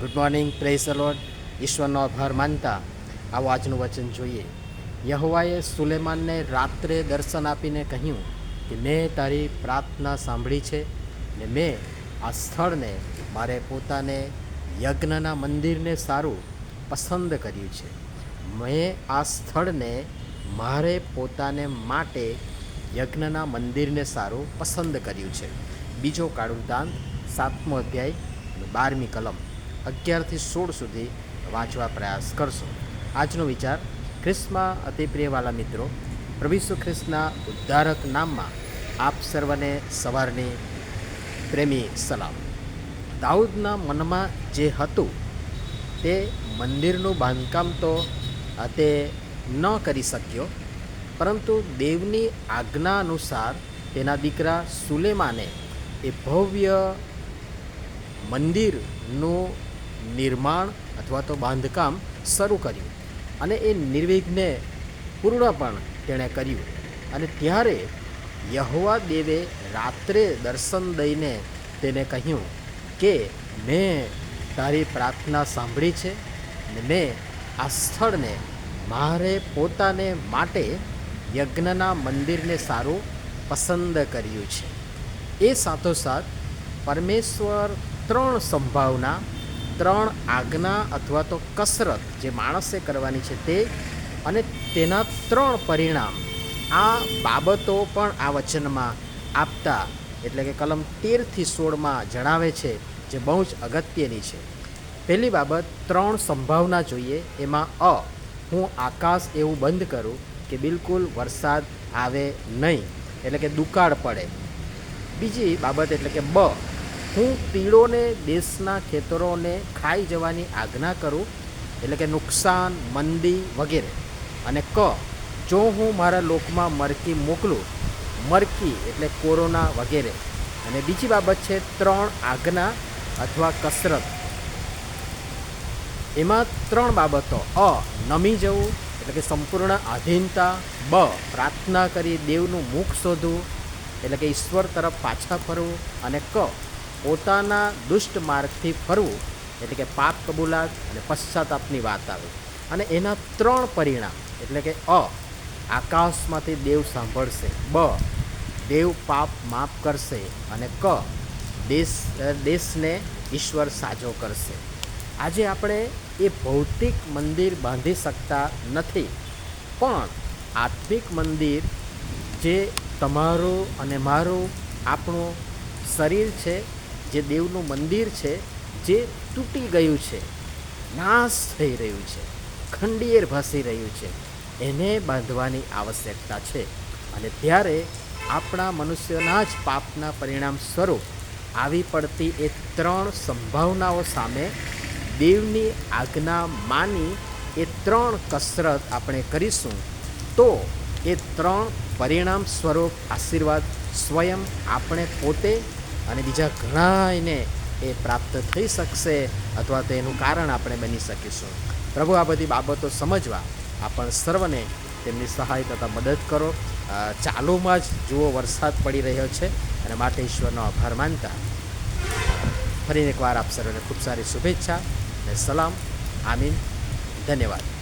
Good morning praise the Lord ઈશ્વરનો આભાર માનતા આવો આજનું વચન જોઈએ. યહોવાએ સુલેમાનને રાત્રે દર્શન આપીને કહ્યું કે, મેં તારી પ્રાર્થના સાંભળી છે ને મેં આ સ્થળને મારે પોતાને યજ્ઞના મંદિરને સારું પસંદ કર્યું છે. મેં આ સ્થળને મારે પોતાને માટે યજ્ઞના મંદિરને સારું પસંદ કર્યું છે. બીજો કાળુદાન સાતમો અધ્યાય, બારમી કલમ. અગિયારથી સોળ સુધી વાંચવા પ્રયાસ કરશો. આજનો વિચાર ખ્રિસ્તમાં અતિ પ્રિયવાલા મિત્રો, પ્રભુ ખ્રિસ્તના ઉદ્ધારક નામમાં આપ સર્વને સવારની પ્રેમી સલામ. દાઉદના મનમાં જે હતું, તે મંદિરનું બાંધકામ તો તે ન કરી શક્યો, પરંતુ દેવની આજ્ઞા અનુસાર તેના દીકરા સુલેમાને એ ભવ્ય મંદિરનું નિર્માણ અથવા તો બાંધકામ શરૂ કર્યું અને એ નિર્વિઘ્ને પૂર્ણ પણ તેણે કર્યું. અને ત્યારે યહવા દેવે રાત્રે દર્શન દઈને તેને કહ્યું કે, મેં તારી પ્રાર્થના સાંભળી છે ને મેં આ સ્થળને મારે પોતાને માટે યજ્ઞના મંદિરને સારું પસંદ કર્યું છે. એ સાથોસાથ પરમેશ્વર ત્રણ સંભાવના ત્રણ આજ્ઞા અથવા તો કસરત જે માણસે કરવાની છે તે અને તેના ત્રણ પરિણામ. આ બાબતો પણ આ વચનમાં આપતા એટલે કે કલમ તેરથી સોળમાં જણાવે છે જે બહુ જ અગત્યની છે. પહેલી બાબત, ત્રણ સંભાવના જોઈએ. એમાં અ, હું આકાશ એવું બંધ કરું કે બિલકુલ વરસાદ આવે નહીં, એટલે કે દુકાળ પડે. બીજી બાબત એટલે કે બ હું પીળોને દેશના ખેતરોને ખાઈ જવાની આજ્ઞા કરું, એટલે કે નુકસાન, મંદી વગેરે. અને ક, જો હું મારા લોકમાં મરકી મોકલું, મરકી એટલે કોરોના વગેરે. અને બીજી બાબત છે ત્રણ આજ્ઞા અથવા કસરત. એમાં ત્રણ બાબતો. અ, નમી જવું, એટલે કે સંપૂર્ણ આધીનતા. બ, પ્રાર્થના કરી દેવનું મુખ શોધવું, એટલે કે ઈશ્વર તરફ પાછા ફરવું. અને ક પોતાના દુષ્ટ માર્ગથી ફરવું, એટલે કે પાપ કબૂલાત અને પશ્ચાતાપની વાત આવે. અને એના ત્રણ પરિણામ, એટલે કે અ, આકાશમાંથી દેવ સાંભળશે, બ, દેવ પાપ માફ કરશે અને ક, દેશ દેશને ઈશ્વર સાજો કરશે. આજે આપણે એ ભૌતિક મંદિર બાંધી શકતા નથી, પણ આત્મિક મંદિર જે તમારું અને મારું આપણું શરીર છે જે દેવનું મંદિર છે, જે તૂટી ગયું છે, નાશ થઈ રહ્યું છે ખંડિયેર ભાસી રહ્યું છે, એને બાંધવાની આવશ્યકતા છે. અને ત્યારે આપણા મનુષ્યના જ પાપના પરિણામ સ્વરૂપ આવી પડતી એ ત્રણ સંભાવનાઓ સામે દેવની આજ્ઞા માની એ ત્રણ કસરત આપણે કરીશું, તો એ ત્રણ પરિણામ સ્વરૂપ આશીર્વાદ સ્વયં આપણે પોતે અને બીજા ઘણા એને એ પ્રાપ્ત થઈ શકશે અથવા તો એનું કારણ આપણે બની શકીશું. પ્રભુ, આ બધી બાબતો સમજવા આપણ સર્વને તેમની સહાય તથા મદદ કરો. ચાલુમાં જ જુઓ, વરસાદ પડી રહ્યો છે અને માટે ઈશ્વરનો આભાર માનતા. ફરીને એકવાર આપ સર્વને ખૂબ સારી શુભેચ્છા અને સલામ. આમીન. ધન્યવાદ.